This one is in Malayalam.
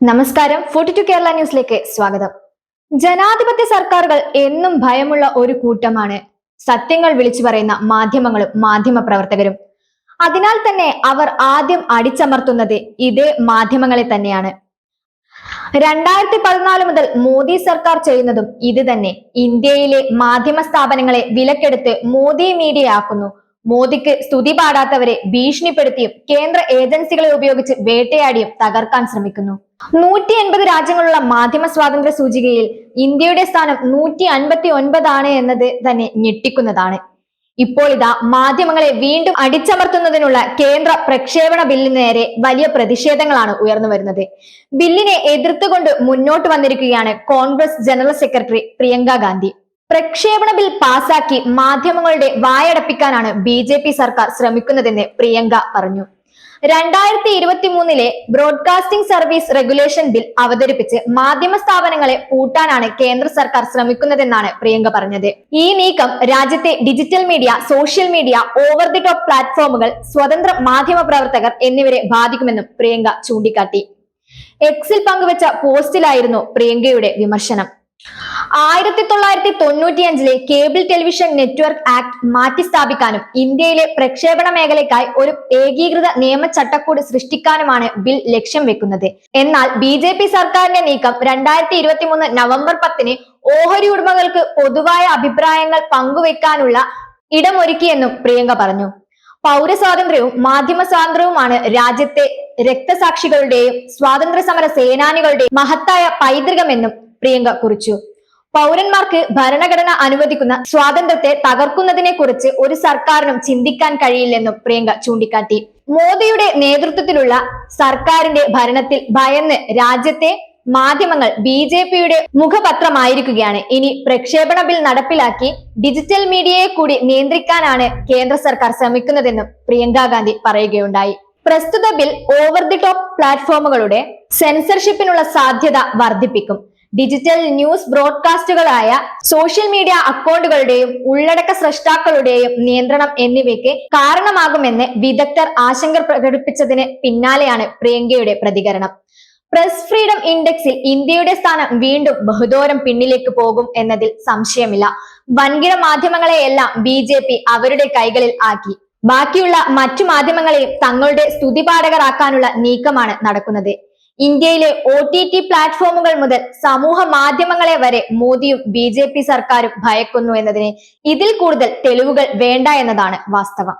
നമസ്കാരം. ഫോർട്ടി ടു കേരള ന്യൂസിലേക്ക് സ്വാഗതം. ജനാധിപത്യ സർക്കാരുകൾ എന്നും ഭയമുള്ള ഒരു കൂട്ടമാണ്. സത്യങ്ങൾ വിളിച്ചു പറയുന്ന മാധ്യമങ്ങളും മാധ്യമ പ്രവർത്തകരും. അതിനാൽ തന്നെ അവർ ആദ്യം അടിച്ചമർത്തുന്നത് ഇതേ മാധ്യമങ്ങളെ തന്നെയാണ്. രണ്ടായിരത്തി പതിനാല് മുതൽ മോദി സർക്കാർ ചെയ്യുന്നതും ഇത് തന്നെ. ഇന്ത്യയിലെ മാധ്യമ സ്ഥാപനങ്ങളെ വിലക്കെടുത്ത് മോദി മീഡിയ ആക്കുന്നു. മോദിക്ക് സ്തുതി പാടാത്തവരെ ഭീഷണിപ്പെടുത്തിയും കേന്ദ്ര ഏജൻസികളെ ഉപയോഗിച്ച് വേട്ടയാടിയും തകർക്കാൻ ശ്രമിക്കുന്നു. നൂറ്റി എൺപത് രാജ്യങ്ങളുള്ള മാധ്യമ സ്വാതന്ത്ര്യ സൂചികയിൽ ഇന്ത്യയുടെ സ്ഥാനം നൂറ്റി അൻപത്തി ഒൻപതാണ് എന്നത് തന്നെ ഞെട്ടിക്കുന്നതാണ്. ഇപ്പോൾ ഇതാ മാധ്യമങ്ങളെ വീണ്ടും അടിച്ചമർത്തുന്നതിനുള്ള കേന്ദ്ര പ്രക്ഷേപണ ബില്ലിന് നേരെ വലിയ പ്രതിഷേധങ്ങളാണ് ഉയർന്നു വരുന്നത്. ബില്ലിനെ എതിർത്തുകൊണ്ട് മുന്നോട്ട് വന്നിരിക്കുകയാണ് Congress general secretary Priyanka Gandhi. പ്രക്ഷേപണ ബിൽ പാസാക്കി മാധ്യമങ്ങളുടെ വായടപ്പിക്കാനാണ് ബി സർക്കാർ ശ്രമിക്കുന്നതെന്ന് പ്രിയങ്ക പറഞ്ഞു. രണ്ടായിരത്തി ഇരുപത്തി മൂന്നിലെ ബ്രോഡ്കാസ്റ്റിംഗ് സർവീസ് റെഗുലേഷൻ ബിൽ അവതരിപ്പിച്ച് മാധ്യമ സ്ഥാപനങ്ങളെ പൂട്ടാനാണ് കേന്ദ്ര സർക്കാർ ശ്രമിക്കുന്നതെന്നാണ് പ്രിയങ്ക പറഞ്ഞത്. ഈ നീക്കം രാജ്യത്തെ digital media social media over the top പ്ലാറ്റ്ഫോമുകൾ സ്വതന്ത്ര മാധ്യമ പ്രവർത്തകർ എന്നിവരെ ബാധിക്കുമെന്നും പ്രിയങ്ക ചൂണ്ടിക്കാട്ടി. എക്സിൽ പങ്കുവച്ച പോസ്റ്റിലായിരുന്നു പ്രിയങ്കയുടെ വിമർശനം. ആയിരത്തി തൊള്ളായിരത്തി തൊണ്ണൂറ്റിയഞ്ചിലെ കേബിൾ ടെലിവിഷൻ നെറ്റ്വർക്ക് ആക്ട് മാറ്റിസ്ഥാപിക്കാനും ഇന്ത്യയിലെ പ്രക്ഷേപണ മേഖലയ്ക്കായി ഒരു ഏകീകൃത നിയമ ചട്ടക്കൂട് സൃഷ്ടിക്കാനുമാണ് ബിൽ ലക്ഷ്യം വെക്കുന്നത്. എന്നാൽ ബി ജെ പി സർക്കാരിന്റെ നീക്കം രണ്ടായിരത്തി ഇരുപത്തി മൂന്ന് നവംബർ പത്തിന് ഓഹരി ഉടമകൾക്ക് പൊതുവായ അഭിപ്രായങ്ങൾ പങ്കുവെക്കാനുള്ള ഇടമൊരുക്കിയെന്നും പ്രിയങ്ക പറഞ്ഞു. പൗരസ്വാതന്ത്ര്യവും മാധ്യമ സ്വാതന്ത്ര്യവുമാണ് രാജ്യത്തെ രക്തസാക്ഷികളുടെയും സ്വാതന്ത്ര്യ സമര സേനാനികളുടെയും മഹത്തായ പൈതൃകമെന്നും പ്രിയങ്ക കുറിച്ചു. പൗരന്മാർക്ക് ഭരണഘടന അനുവദിക്കുന്ന സ്വാതന്ത്ര്യത്തെ തകർക്കുന്നതിനെ കുറിച്ച് ഒരു സർക്കാരിനും ചിന്തിക്കാൻ കഴിയില്ലെന്നും പ്രിയങ്ക ചൂണ്ടിക്കാട്ടി. മോദിയുടെ നേതൃത്വത്തിലുള്ള സർക്കാരിന്റെ ഭരണത്തിൽ ഭയന്ന് രാജ്യത്തെ മാധ്യമങ്ങൾ ബി ജെ പിയുടെ മുഖപത്രമായിരിക്കുകയാണ്. ഇനി പ്രക്ഷേപണ ബിൽ നടപ്പിലാക്കി ഡിജിറ്റൽ മീഡിയയെ കൂടി നിയന്ത്രിക്കാനാണ് കേന്ദ്ര സർക്കാർ ശ്രമിക്കുന്നതെന്നും പ്രിയങ്ക ഗാന്ധി പറയുകയുണ്ടായി. പ്രസ്തുത ബിൽ ഓവർ ദി ടോപ്പ് പ്ലാറ്റ്ഫോമുകളുടെ സെൻസർഷിപ്പിനുള്ള സാധ്യത വർദ്ധിപ്പിക്കും. ഡിജിറ്റൽ ന്യൂസ് ബ്രോഡ്കാസ്റ്റുകളായ സോഷ്യൽ മീഡിയ അക്കൗണ്ടുകളുടെയും ഉള്ളടക്ക സൃഷ്ടാക്കളുടെയും നിയന്ത്രണം എന്നിവയ്ക്ക് കാരണമാകുമെന്ന് വിദഗ്ധർ ആശങ്ക പ്രകടിപ്പിച്ചതിന് പിന്നാലെയാണ് പ്രിയങ്കയുടെ പ്രതികരണം. പ്രസ് ഫ്രീഡം ഇൻഡെക്സിൽ ഇന്ത്യയുടെ സ്ഥാനം വീണ്ടും ബഹുദൂരം പിന്നിലേക്ക് പോകും എന്നതിൽ സംശയമില്ല. വൻകിട മാധ്യമങ്ങളെയെല്ലാം ബി ജെ പി അവരുടെ കൈകളിൽ ആക്കി. ബാക്കിയുള്ള മറ്റു മാധ്യമങ്ങളെയും തങ്ങളുടെ സ്തുതിപാഠകരാക്കാനുള്ള നീക്കമാണ് നടക്കുന്നത്. ഇന്ത്യയിലെ ഒ ടി ടി പ്ലാറ്റ്ഫോമുകൾ മുതൽ സമൂഹ മാധ്യമങ്ങളെ വരെ മോദിയും ബി ജെ പി സർക്കാരും ഭയക്കുന്നു എന്നതിന് ഇതിൽ കൂടുതൽ തെളിവുകൾ വേണ്ട എന്നതാണ് വാസ്തവം.